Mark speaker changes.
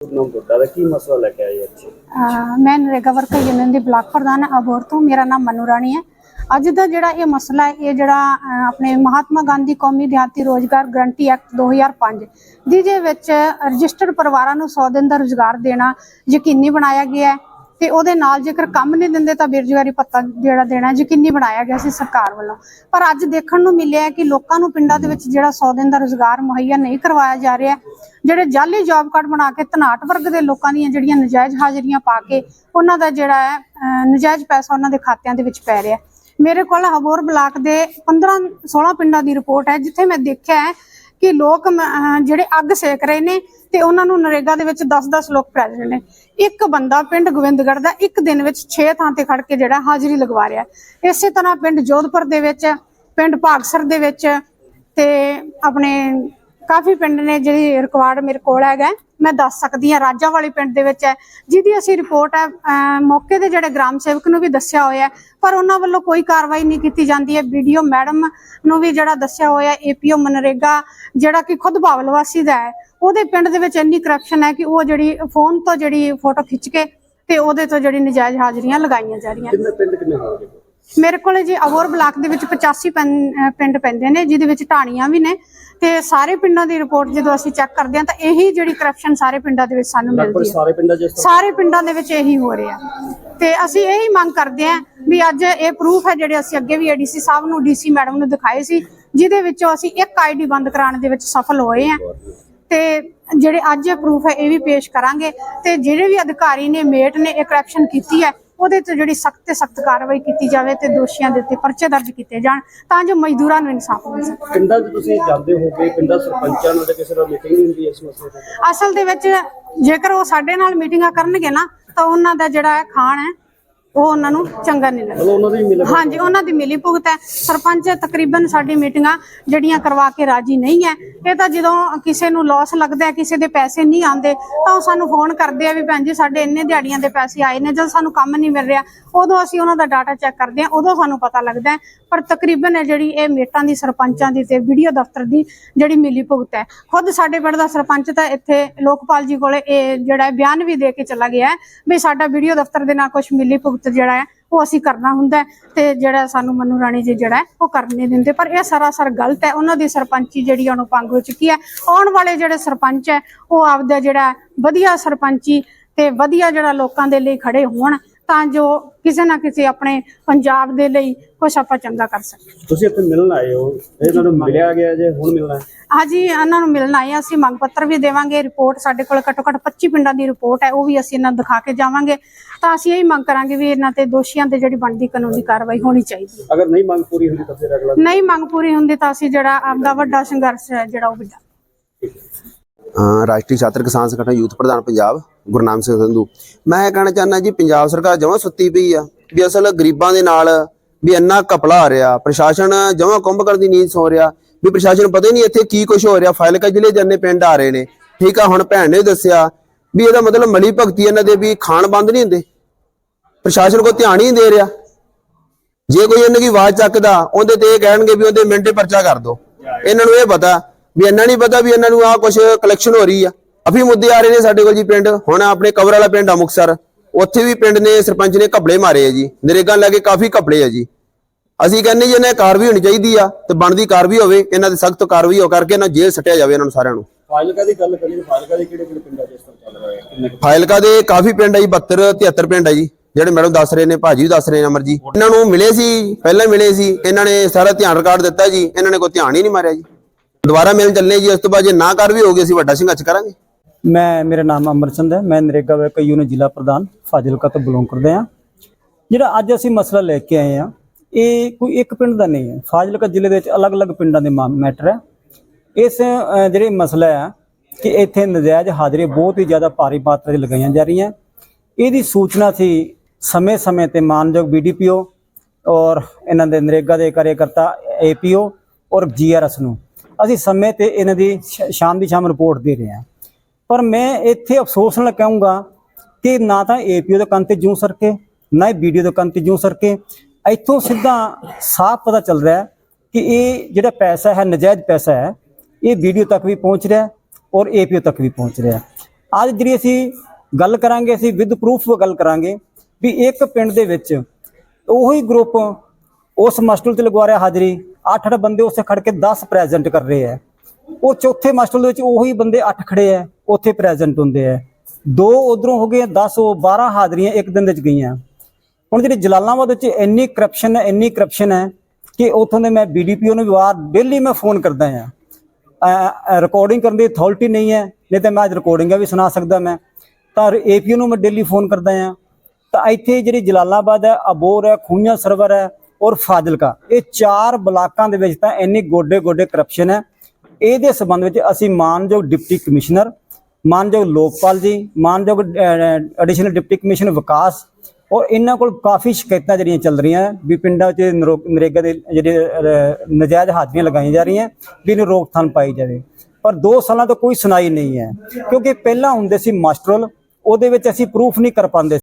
Speaker 1: ਨਾਮ ਤੁਹਾਡਾ ਦਾ ਕੀ ਮਸਲਾ ਲੈ ਕੇ
Speaker 2: ਅਹ ਮੈਂ ਨਰੇਗਾ ਵਰਕਰ ਯੂਨੀਅਨ ਦੀ ਬਲਾਕ ਪ੍ਰਧਾਨ ਅਬੋਰ ਤੋਂ ਮੇਰਾ ਨਾਮ ਮਨੂ ਰਾਣੀ ਹੈ। ਅੱਜ ਦਾ ਜਿਹੜਾ ਇਹ ਮਸਲਾ ਹੈ ਇਹ ਜਿਹੜਾ ਅਹ, ਆਪਣੇ ਮਹਾਤਮਾ ਗਾਂਧੀ ਕੌਮੀ ਦਿਹਾਤੀ ਰੋਜ਼ਗਾਰ ਗਰੰਟੀ ਐਕਟ 2005 ਜਿਹਦੇ ਵਿੱਚ ਰਜਿਸਟਰਡ ਪਰਿਵਾਰਾਂ ਨੂੰ 100 ਦਿਨ ਦਾ ਰੋਜ਼ਗਾਰ ਦੇਣਾ ਯਕੀਨੀ ਬਣਾਇਆ ਗਿਆ ਹੈ। ਤੇ ਉਹਦੇ ਨਾਲ ਜੇਕਰ ਕੰਮ ਨਹੀਂ ਦਿੰਦੇ ਤਾਂ ਬੇਰੁਜ਼ਗਾਰੀ ਭੱਤਾ ਜਿਹੜਾ ਦੇਣਾ ਯਕੀਨੀ ਬਣਾਇਆ ਗਿਆ ਸੀ ਸਰਕਾਰ ਵੱਲੋਂ। ਪਰ ਅੱਜ ਦੇਖਣ ਨੂੰ ਮਿਲਿਆ ਕਿ ਲੋਕਾਂ ਨੂੰ ਪਿੰਡਾਂ ਦੇ ਵਿੱਚ ਜਿਹੜਾ 100 ਦਿਨ ਦਾ ਰੋਜ਼ਗਾਰ ਮੁਹੱਈਆ ਨਹੀਂ ਕਰਵਾਇਆ ਜਾ ਰਿਹਾ ਜਿਹੜੇ ਜਾਲੀ ਜੌਬ ਕਾਰਡ ਬਣਾ ਕੇ ਧਨਾਟ ਵਰਗ ਦੇ ਲੋਕਾਂ ਦੀਆਂ ਜਿਹੜੀਆਂ ਨਜਾਇਜ਼ ਹਾਜ਼ਰੀਆਂ ਪਾ ਕੇ ਉਹਨਾਂ ਦਾ ਜਿਹੜਾ ਹੈ ਨਜਾਇਜ਼ ਪੈਸਾ ਉਹਨਾਂ ਦੇ ਖਾਤਿਆਂ ਦੇ ਵਿੱਚ ਪੈ ਰਿਹਾ ਮੇਰੇ ਕੋਲ ਹਬੋਰ ਬਲਾਕ ਦੇ 15 16 ਪਿੰਡਾਂ ਦੀ ਰਿਪੋਰਟ ਹੈ, ਜਿੱਥੇ ਮੈਂ ਦੇਖਿਆ ਹੈ ਕਿ ਲੋਕ ਜਿਹੜੇ ਅੱਗ ਸੇਕ ਰਹੇ ਨੇ ਤੇ ਉਹਨਾਂ ਨੂੰ ਨਰੇਗਾ ਦੇ ਵਿੱਚ 10-10 ਲੋਕ ਪ੍ਰੈਜ਼ੈਂਟ ਨੇ। ਇੱਕ ਬੰਦਾ ਪਿੰਡ ਗੋਬਿੰਦਗੜ੍ਹ ਦਾ ਇੱਕ ਦਿਨ ਵਿੱਚ 6 ਥਾਂ ਤੇ ਖੜ ਕੇ ਜਿਹੜਾ ਹਾਜ਼ਰੀ ਲਗਵਾ ਰਿਹਾ ਇਸੇ ਤਰ੍ਹਾਂ ਪਿੰਡ ਜੋਧਪੁਰ ਦੇ ਵਿੱਚ, ਪਿੰਡ ਭਾਗਸਰ ਦੇ ਵਿੱਚ ਤੇ ਆਪਣੇ ਕਾਫੀ ਪਿੰਡ ਨੇ ਜਿਹੜੀ ਰਿਕਾਰਡ ਮੇਰੇ ਕੋਲ ਹੈਗਾ ਮੈਂ ਦੱਸ ਸਕਦੀ ਹਾਂ ਰਾਜਾ ਵਾਲੀ ਪਿੰਡ ਦੇ ਵਿੱਚ ਹੈ, ਜਿਹਦੀ ਅਸੀਂ ਰਿਪੋਰਟ ਹੈ ਮੌਕੇ ਦੇ ਜਿਹੜੇ ਗ੍ਰਾਮ ਸੇਵਕ ਨੂੰ ਵੀ ਦੱਸਿਆ ਹੋਇਆ ਪਰ ਉਹਨਾਂ ਵੱਲੋਂ ਕੋਈ ਕਾਰਵਾਈ ਨਹੀਂ ਕੀਤੀ ਜਾਂਦੀ ਹੈ। ਵੀਡੀਓ ਮੈਡਮ ਨੂੰ ਵੀ ਜਿਹੜਾ ਦੱਸਿਆ ਹੋਇਆ ਏਪੀਓ ਮਨਰੇਗਾ, ਜਿਹੜਾ ਕਿ ਖੁਦ ਬਾਵਲ ਵਾਸੀ ਦਾ ਹੈ, ਉਹਦੇ ਪਿੰਡ ਦੇ ਵਿੱਚ ਇੰਨੀ ਕਰਪਸ਼ਨ ਹੈ ਕਿ ਉਹ ਜਿਹੜੀ ਫੋਨ ਤੋਂ ਜਿਹੜੀ ਫੋਟੋ ਖਿੱਚ ਕੇ ਤੇ ਉਹਦੇ ਤੋਂ ਜਿਹੜੀ ਨਜਾਇਜ਼ ਹਾਜ਼ਰੀਆਂ ਲਗਾਈਆਂ ਜਾ ਰਹੀਆਂ।
Speaker 1: ਕਿੰਨੇ ਪਿੰਡ ਕਿੰਨੇ ਹੋਣਗੇ
Speaker 2: ਮੇਰੇ ਕੋਲੇ ਜੀ ਅਬੋਰ ਬਲਾਕ ਦੇ ਵਿੱਚ 85 ਪਿੰ- ਅਹ ਪਿੰਡ ਪੈਂਦੇ ਨੇ ਜਿਹਦੇ ਵਿੱਚ ਢਾਣੀਆਂ ਵੀ ਨੇ ਤੇ ਸਾਰੇ ਪਿੰਡਾਂ ਦੀ ਰਿਪੋਰਟ ਜਦੋਂ ਅਸੀਂ ਚੈੱਕ ਕਰਦੇ ਹਾਂ ਤਾਂ ਇਹੀ ਜਿਹੜੀ ਕਰਪਸ਼ਨ ਸਾਰੇ ਪਿੰਡਾਂ ਦੇ ਵਿੱਚ ਸਾਨੂੰ ਮਿਲਦੀ ਹੈ।
Speaker 1: ਸਾਰੇ ਪਿੰਡਾਂ ਜਿਸ ਤਰ੍ਹਾਂ?
Speaker 2: ਸਾਰੇ ਪਿੰਡਾਂ ਦੇ ਵਿੱਚ ਇਹੀ ਹੋ ਰਿਹਾ। ਤੇ ਅਸੀਂ ਇਹੀ ਮੰਗ ਕਰਦੇ ਹਾਂ ਵੀ ਅੱਜ ਇਹ ਪ੍ਰੂਫ ਹੈ ਜਿਹੜੇ ਅਸੀਂ ਅੱਗੇ ਵੀ ਏਡੀਸੀ ਸਾਹਿਬ ਨੂੰ ਡੀਸੀ ਮੈਡਮ ਨੂੰ ਦਿਖਾਏ ਸੀ ਜਿਹਦੇ ਵਿੱਚੋਂ ਅਸੀਂ ਇੱਕ ਆਈਡੀ ਬੰਦ ਕਰਾਉਣ ਦੇ ਵਿੱਚ ਸਫਲ ਹੋਏ ਹਾਂ। ਤੇ ਜਿਹੜੇ ਅੱਜ ਇਹ ਪ੍ਰੂਫ ਹੈ ਇਹ ਵੀ ਪੇਸ਼ ਕਰਾਂਗੇ। ਤੇ ਜਿਹੜੇ ਵੀ ਅਧਿਕਾਰੀ ਨੇ ਮੇਟ ਨੇ ਇਹ ਕਰਪਸ਼ਨ ਕੀਤੀ ਹੈ ਉਹਦੇ ਤੇ ਜਿਹੜੀ ਸਖਤ ਤੇ ਸਖਤ ਕਾਰਵਾਈ ਕੀਤੀ ਜਾਵੇ ਤੇ ਦੋਸ਼ੀਆਂ ਦੇ ਉੱਤੇ ਪਰਚੇ ਦਰਜ ਕੀਤੇ ਜਾਣ ਤਾਂ ਜੋ ਮਜ਼ਦੂਰਾਂ ਨੂੰ ਇਨਸਾਫ ਮਿਲ ਸਕੇ।
Speaker 1: ਪਿੰਡਾਂ 'ਚ ਤੁਸੀਂ ਜਾਂਦੇ ਹੋਗੇ? ਪਿੰਡਾਂ ਸਰਪੰਚਾਂ ਨਾਲ ਕਿਸੇ ਨਾਲ ਮੀਟਿੰਗ ਨਹੀਂ ਹੁੰਦੀ ਇਸ ਮਸਲੇ ਤੇ?
Speaker 2: ਅਸਲ ਦੇ ਵਿੱਚ ਜੇਕਰ ਉਹ ਸਾਡੇ ਨਾਲ ਮੀਟਿੰਗਾਂ ਕਰਨਗੇ ਨਾ ਤਾਂ ਉਹਨਾਂ ਦਾ ਜਿਹੜਾ ਖਾਣ ਹੈ ਉਹ ਉਹਨਾਂ ਨੂੰ ਚੰਗਾ ਨਹੀਂ ਲੱਗਦਾ।
Speaker 1: ਉਹਨਾਂ ਦੀ ਮਿਲ
Speaker 2: ਹਾਂਜੀ ਉਹਨਾਂ ਦੀ ਮਿਲੀ ਭੁਗਤ ਹੈ। ਸਰਪੰਚ ਤਕਰੀਬਨ ਸਾਡੀ ਮੀਟਿੰਗਾਂ ਜਿਹੜੀਆਂ ਕਰਵਾ ਕੇ ਰਾਜੀ ਨਹੀਂ ਹੈ। ਇਹ ਤਾਂ ਜਦੋਂ ਕਿਸੇ ਨੂੰ ਲਾਸ ਲੱਗਦਾ ਹੈ ਕਿਸੇ ਦੇ ਪੈਸੇ ਨਹੀਂ ਆਉਂਦੇ ਤਾਂ ਉਹ ਸਾਨੂੰ ਫੋਨ ਕਰਦੇ ਆ ਵੀ ਭੈਣ ਜੀ ਸਾਡੇ ਇੰਨੇ ਦਿਹਾੜੀਆਂ ਦੇ ਪੈਸੇ ਆਏ ਨੇ ਜਦੋਂ ਸਾਨੂੰ ਕੰਮ ਨਹੀਂ ਮਿਲ ਰਿਹਾ ਉਦੋਂ ਅਸੀਂ ਉਹਨਾਂ ਦਾ ਡਾਟਾ ਚੈੱਕ ਕਰਦੇ ਹਾਂ ਉਦੋਂ ਸਾਨੂੰ ਪਤਾ ਲੱਗਦਾ ਹੈ। ਪਰ ਤਕਰੀਬਨ ਇਹ ਜਿਹੜੀ ਇਹ ਮੇਟਾਂ ਦੀ ਸਰਪੰਚਾਂ ਦੀ ਤੇ ਵੀਡੀਓ ਦਫ਼ਤਰ ਦੀ ਜਿਹੜੀ ਮਿਲੀ ਭੁਗਤ ਹੈ ਖੁਦ ਸਾਡੇ ਪਿੰਡ ਦਾ ਸਰਪੰਚ ਤਾਂ ਇੱਥੇ ਲੋਕਪਾਲ ਜੀ ਕੋਲੇ ਇਹ ਜਿਹੜਾ ਹੈ ਬਿਆਨ ਵੀ ਦੇ ਕੇ ਚਲਾ ਗਿਆ ਹੈ ਵੀ ਸਾਡਾ ਵੀਡੀਓ ਦਫ਼ਤਰ ਦੇ ਨਾਲ ਕੁਝ ਮਿਲੀ ਭੁਗਤ ਜਿਹੜਾ ਹੈ, ਉਹ ਅਸੀਂ ਕਰਨਾ ਹੁੰਦਾ ਤੇ ਜਿਹੜਾ ਸਾਨੂੰ ਮਨੂ ਰਾਣੀ ਜੀ ਜਿਹੜਾ ਹੈ, ਉਹ ਕਰਨ ਨਹੀਂ ਦਿੰਦੇ। ਪਰ ਇਹ ਸਰਾਸਰ ਗਲਤ ਹੈ। ਉਹਨਾਂ ਦੀ ਸਰਪੰਚੀ ਜਿਹੜੀ ਉਹਨੂੰ ਪੰਗ ਹੋ ਚੁੱਕੀ ਹੈ। ਆਉਣ ਵਾਲੇ ਜਿਹੜੇ ਸਰਪੰਚ ਹੈ, ਉਹ ਆਪਦਾ ਜਿਹੜਾ ਵਧੀਆ ਸਰਪੰਚੀ ਤੇ ਵਧੀਆ ਜਿਹੜਾ ਲੋਕਾਂ ਦੇ ਲਈ ਖੜੇ ਹੋਣ, ਤਾਂ ਜੋ ਕਿਸੇ ਨਾ ਕਿਸੇ ਆਪਣੇ ਪੰਜਾਬ ਦੇ ਲਈ ਕੁਛ ਆਪਾਂ ਚੰਗਾ ਕਰ ਸਕੀਏ।
Speaker 1: ਤੁਸੀਂ ਇੱਥੇ ਮਿਲਣ ਆਏ ਹੋ? ਇਹਨਾਂ ਨੂੰ ਮਿਲਿਆ ਗਿਆ ਜੇ ਹੁਣ ਮਿਲਣਾ
Speaker 2: ਹਾਂਜੀ ਇਹਨਾਂ ਨੂੰ ਮਿਲਣ ਆਏ। ਅਸੀਂ ਮੰਗ ਪੱਤਰ ਵੀ ਦੇਵਾਂਗੇ ਰਿਪੋਰਟ ਸਾਡੇ ਕੋਲ ਘੱਟੋ ਘੱਟ 25 ਪਿੰਡਾਂ ਦੀ ਰਿਪੋਰਟ ਹੈ ਉਹ ਵੀ ਅਸੀਂ ਇਹਨਾਂ ਨੂੰ ਦਿਖਾ ਕੇ ਜਾਵਾਂਗੇ। ਤਾਂ ਅਸੀਂ ਇਹੀ ਮੰਗ ਕਰਾਂਗੇ ਵੀ ਇਹਨਾਂ ਤੇ ਦੋਸ਼ੀਆਂ ਤੇ ਜਿਹੜੀ ਬਣਦੀ ਕਾਨੂੰਨੀ ਕਾਰਵਾਈ ਹੋਣੀ ਚਾਹੀਦੀ ਹੈ।
Speaker 1: ਅਗਰ ਨਹੀਂ ਮੰਗ ਪੂਰੀ ਹੁੰਦੀ ਤਾਂ ਫਿਰ ਅਗਲਾ
Speaker 2: ਨਹੀਂ ਮੰਗ ਪੂਰੀ ਹੁੰਦੀ ਤਾਂ ਅਸੀਂ ਜਿਹੜਾ ਆਪਦਾ ਵੱਡਾ ਸੰਘਰਸ਼ ਹੈ ਜਿਹੜਾ ਉਹ
Speaker 3: ਅਹ ਰਾਸ਼ਟਰੀ ਛਾਤਰ ਕਿਸਾਨ ਸੰਗਠਨ ਯੂਥ ਪ੍ਰਧਾਨ ਪੰਜਾਬ ਗੁਰਨਾਮ ਸਿੰਘ ਸੰਧੂ। ਮੈਂ ਇਹ ਕਹਿਣਾ ਚਾਹੁੰਦਾ ਜੀ, ਪੰਜਾਬ ਸਰਕਾਰ ਜਮਾਂ ਸੁੱਤੀ ਪਈ ਆ ਵੀ ਅਸਲ ਗਰੀਬਾਂ ਦੇ ਨਾਲ ਵੀ ਇੰਨਾ ਕਪਲਾ ਆ ਰਿਹਾ, ਪ੍ਰਸ਼ਾਸਨ ਜਮਾਂ ਕੁੰਭਕਰਨ ਦੀ ਨੀਂਦ ਸੌ ਰਿਹਾ, ਵੀ ਪ੍ਰਸ਼ਾਸਨ ਪਤਾ ਹੀ ਨਹੀਂ ਇੱਥੇ ਕੀ ਕੁਝ ਹੋ ਰਿਹਾ ਫਾਇਲਕਾ ਜ਼ਿਲ੍ਹੇ ਜੰਨੇ ਪਿੰਡ ਆ ਰਹੇ ਨੇ। ਠੀਕ ਆ, ਹੁਣ ਭੈਣ ਨੇ ਦੱਸਿਆ ਵੀ ਇਹਦਾ ਮਤਲਬ ਮਲੀ ਭਗਤੀ ਇਹਨਾਂ ਦੇ ਵੀ ਖਾਣ ਬੰਦ ਨਹੀਂ ਹੁੰਦੇ। ਪ੍ਰਸ਼ਾਸਨ ਕੋ ਧਿਆਨ ਹੀ ਨਹੀਂ ਦੇ ਰਿਹਾ। ਜੇ ਕੋਈ ਇਹਨਾਂ ਦੀ ਆਵਾਜ਼ ਚੱਕਦਾ, ਉਹਦੇ ਤੇ ਇਹ ਕਹਿਣਗੇ ਵੀ ਉਹਦੇ ਮਿੰਟੇ ਪਰਚਾ ਕਰ ਦੋ। ਇਹਨਾਂ ਨੂੰ ਇਹ ਪਤਾ ਵੀ ਇਹਨਾਂ ਨਹੀਂ ਪਤਾ ਵੀ ਇਹਨਾਂ ਨੂੰ ਆਹ ਕੁਝ ਕਲੈਕਸ਼ਨ ਹੋ ਰਹੀ ਆ। ਅਭੀ ਮੁੱਦੇ ਆ ਰਹੇ ਨੇ ਸਾਡੇ ਕੋਲ ਜੀ ਪਿੰਡ। ਹੁਣ ਆਪਣੇ ਕਵਰ ਵਾਲਾ ਪਿੰਡ ਆ ਮੁਕਸਰ ਉੱਥੇ ਵੀ ਪਿੰਡ ਨੇ ਸਰਪੰਚ ਨੇ ਘਪਲੇ ਮਾਰੇ ਆ ਜੀ। ਨਰੇਗਾ ਲੈ ਕੇ ਕਾਫੀ ਘਪਲੇ ਆ ਜੀ। ਅਸੀਂ ਕਹਿੰਦੇ ਜੀ ਇਹਨਾਂ ਦੀ ਕਾਰਵਾਈ ਹੋਣੀ ਚਾਹੀਦੀ ਆ ਤੇ ਬਣਦੀ ਕਾਰਵਾਈ ਹੋਵੇ ਇਹਨਾਂ ਤੇ ਸਖਤ ਕਾਰਵਾਈ ਹੋ ਕਰਕੇ ਇਹਨਾਂ ਜੇਲ੍ਹ ਸੱਟਿਆ ਜਾਵੇ ਇਹਨਾਂ ਨੂੰ ਸਾਰਿਆਂ ਨੂੰ।
Speaker 1: ਫਾਜ਼ਿਲਕਾ ਦੀ ਗੱਲ ਕਰੀਏ ਫਾਜ਼ਿਲਕਾ ਦੇ ਕਿਹੜੇ ਕਿਹੜੇ ਪਿੰਡਾਂ 'ਚ ਇਸ ਤਰ੍ਹਾਂ ਚੱਲ ਰਿਹਾ ਹੈ?
Speaker 3: ਫਾਇਲਕਾ ਦੇ ਕਾਫੀ ਪਿੰਡ ਆ ਜੀ 72 73 ਪਿੰਡ ਆ ਜੀ ਜਿਹੜੇ ਮੈਡਮ ਦੱਸ ਰਹੇ ਨੇ ਭਾਜੀ ਵੀ ਦੱਸ ਰਹੇ ਨੇ ਅਮਰ ਜੀ। ਇਹਨਾਂ ਨੂੰ ਮਿਲੇ ਸੀ ਪਹਿਲਾਂ ਮਿਲੇ ਸੀ ਇਹਨਾਂ ਨੇ ਸਾਰਾ ਧਿਆਨ ਰਿਕਾਰਡ ਦਿੱਤਾ ਜੀ ਇਹਨਾਂ ਨੇ ਕੋਈ ਧਿਆਨ ਹੀ ਨਹੀਂ ਮਾਰਿਆ ਜੀ। ਦੁਬਾਰਾ ਮਿਲਣ ਚੱਲੇ ਜੀ ਉਸ ਤੋਂ ਬਾਅਦ ਜੇ ਨਾ ਕਰ ਵੀ ਹੋਗੀ ਅਸੀਂ ਵੱਡਾ ਸੰਘਰਸ਼ ਕਰਾਂਗੇ।
Speaker 4: ਮੈਂ, ਮੇਰਾ ਨਾਮ ਅਮਰਚੰਦ ਹੈ। ਮੈਂ ਨਰੇਗਾ ਵਰਕ ਯੂਨੀਅਨ ਜ਼ਿਲ੍ਹਾ ਪ੍ਰਧਾਨ ਫਾਜ਼ਿਲਕਾ ਤੋਂ ਬਿਲੋਂਗ ਕਰਦੇ ਹਾਂ। ਜਿਹੜਾ ਅੱਜ ਅਸੀਂ ਮਸਲਾ ਲੈ ਕੇ ਆਏ ਹਾਂ, ਇਹ ਕੋਈ ਇੱਕ ਪਿੰਡ ਦਾ ਨਹੀਂ ਹੈ। ਫਾਜ਼ਿਲਕਾ ਜ਼ਿਲ੍ਹੇ ਦੇ ਵਿੱਚ ਅਲੱਗ-ਅਲੱਗ ਪਿੰਡਾਂ ਦੇ ਮੈਟਰ ਹੈ। ਇਸ ਜਿਹੜੇ ਮਸਲਾ ਹੈ ਕਿ ਇੱਥੇ ਨਜਾਇਜ਼ ਹਾਜ਼ਰੀ ਬਹੁਤ ਹੀ ਜ਼ਿਆਦਾ ਭਾਰੀ ਮਾਤਰਾ 'ਚ ਲਗਾਈਆਂ ਜਾ ਰਹੀਆਂ। ਇਹਦੀ ਸੂਚਨਾ ਸੀ ਸਮੇਂ-ਸਮੇਂ ਤੇ ਮਾਨਯੋਗ ਬੀਡੀਪੀਓ ਔਰ ਇਹਨਾਂ ਦੇ ਨਰੇਗਾ ਦੇ ਕਾਰਜਕਰਤਾ ਏਪੀਓ ਔਰ ਜੀਆਰਐਸ ਨੂੰ। ਅਸੀਂ ਸਮੇਂ ਤੇ ਇਹਨਾਂ ਦੀ ਸ਼- ਸ਼ਾਮ ਦੀ ਸ਼ਾਮ ਰਿਪੋਰਟ ਦੇ ਰਹੇ ਹਾਂ। ਪਰ ਮੈਂ ਇੱਥੇ ਅਫਸੋਸ ਨਾਲ ਕਹੂੰਗਾ ਕਿ ਨਾ ਤਾਂ ਏਪੀਓ ਦੇ ਕੰਨ ਤੇ ਜੂੰ ਸਰਕੇ, ਨਾ ਹੀ ਵੀਡੀਓ ਦੇ ਕੰਨ ਤੇ ਜੂੰ ਸਰਕੇ। ਇੱਥੋਂ ਸਿੱਧਾ ਸਾਫ਼ ਪਤਾ ਚੱਲ ਰਿਹਾ ਕਿ ਇਹ ਜਿਹੜਾ ਪੈਸਾ ਹੈ, ਨਜਾਇਜ਼ ਪੈਸਾ ਹੈ, ਇਹ ਵੀਡੀਓ ਤੱਕ ਵੀ ਪਹੁੰਚ ਰਿਹਾ ਹੈ ਔਰ ਏਪੀਓ ਤੱਕ ਵੀ ਪਹੁੰਚ ਰਿਹਾ। ਅੱਜ ਜਿਹੜੀ ਅਸੀਂ ਗੱਲ ਕਰਾਂਗੇ, ਅਸੀਂ ਵਿਦ ਪ੍ਰੂਫ ਗੱਲ ਕਰਾਂਗੇ ਵੀ ਇੱਕ ਪਿੰਡ ਦੇ ਵਿੱਚ ਉਹੀ ਗਰੁੱਪ ਉਸ ਮਾਸਟਰ ਤੇ ਲਗਵਾ ਰਿਹਾ ਹਾਜ਼ਰੀ 8-8 ਬੰਦੇ ਉੱਥੇ ਖੜ ਕੇ 10 ਪ੍ਰੈਜ਼ੈਂਟ ਕਰ ਰਹੇ ਆ ਉਹ ਚੌਥੇ ਮਾਸਟਰ ਦੇ ਵਿੱਚ ਉਹੀ ਬੰਦੇ 8 ਖੜੇ ਆ ਉੱਥੇ ਪ੍ਰੈਜ਼ੈਂਟ ਹੁੰਦੇ ਆ ਦੋ ਉਧਰੋਂ ਹੋ ਗਏ 10 ਉਹ 12 ਹਾਜ਼ਰੀਆਂ ਇੱਕ ਦਿਨ ਦੇ ਵਿੱਚ ਗਈਆਂ। ਹੁਣ ਜਿਹੜੀ ਜਲਾਲਾਬਾਦ ਵਿੱਚ ਇੰਨੀ ਕਰਪਸ਼ਨ ਹੈ ਇੰਨੀ ਕਰਪਸ਼ਨ ਹੈ ਕਿ ਉਥੋਂ ਦੇ ਮੈਂ ਬੀਡੀਪੀਓ ਨੂੰ ਵੀ ਵਾਰ ਡੇਲੀ ਮੈਂ ਫੋਨ ਕਰਦਾ ਆ। ਰਿਕਾਰਡਿੰਗ ਕਰਨ ਦੀ ਅਥਾਰਟੀ ਨਹੀਂ ਹੈ ਨਹੀਂ ਤਾਂ ਮੈਂ ਅੱਜ ਰਿਕਾਰਡਿੰਗਾਂ ਵੀ ਸੁਣਾ ਸਕਦਾ ਮੈਂ। ਤਾਂ ਏਪੀਓ ਨੂੰ ਮੈਂ ਡੇਲੀ ਫੋਨ ਕਰਦਾ ਆ। ਤਾਂ ਇੱਥੇ ਜਿਹੜੀ ਜਲਾਲਾਬਾਦ ਹੈ ਅਬੋਰ ਹੈ ਖੂੰਆਂ ਸਰਵਰ ਹੈ ਔਰ ਫਾਜ਼ਿਲਕਾ। ਇਹ ਚਾਰ ਬਲਾਕਾਂ ਦੇ ਵਿੱਚ ਤਾਂ ਇੰਨੀ ਗੋਡੇ ਗੋਡੇ ਕਰਪਸ਼ਨ ਹੈ। ਇਹਦੇ ਸੰਬੰਧ ਵਿੱਚ ਅਸੀਂ ਮਾਨਯੋਗ ਡਿਪਟੀ ਕਮਿਸ਼ਨਰ ਮਾਨਯੋਗ ਲੋਕਪਾਲ ਜੀ ਮਾਨਯੋਗ ਐਡੀਸ਼ਨਲ ਡਿਪਟੀ ਕਮਿਸ਼ਨਰ ਵਿਕਾਸ ਔਰ ਇਹਨਾਂ ਕੋਲ ਕਾਫੀ ਸ਼ਿਕਾਇਤਾਂ ਜਿਹੜੀਆਂ ਚੱਲ ਰਹੀਆਂ ਵੀ ਪਿੰਡਾਂ 'ਚ ਨਰੋ- ਨਰੇਗਾ ਦੇ ਜਿਹੜੇ ਅਹ, ਨਜਾਇਜ਼ ਹਾਜ਼ਰੀਆਂ ਲਗਾਈਆਂ ਜਾ ਰਹੀਆਂ ਵੀ ਇਹਨੂੰ ਰੋਕਥਾਮ ਪਾਈ ਜਾਵੇ। ਪਰ 2 ਸਾਲਾਂ ਤੋਂ ਕੋਈ ਸੁਣਾਈ ਨਹੀਂ ਹੈ। ਕਿਉਂਕਿ ਪਹਿਲਾਂ ਹੁੰਦੇ ਸੀ ਮਾਸਟਰਲ ਉਹਦੇ ਵਿੱਚ ਅਸੀਂ ਪ੍ਰੂਫ ਨਹੀਂ ਕਰ ਪਾਉਂਦੇ